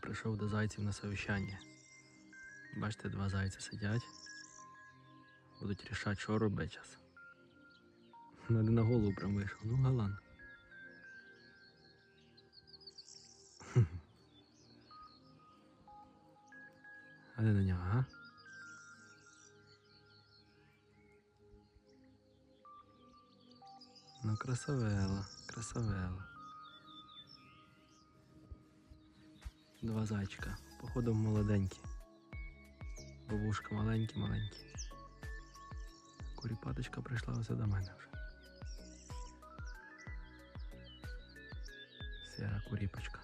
Прийшов до зайців на совіщання. Бачите, два зайці сидять. Будуть рішати, що робити зараз. Один на голову прям вийшов. Ну, галан. А де на нього, ага? Ну, красавела, красавела. Два зайчика. Походу молоденькі. Бабушка маленькі, маленькі. Куріпаточка прийшла ось до мене вже. Сера куріпочка.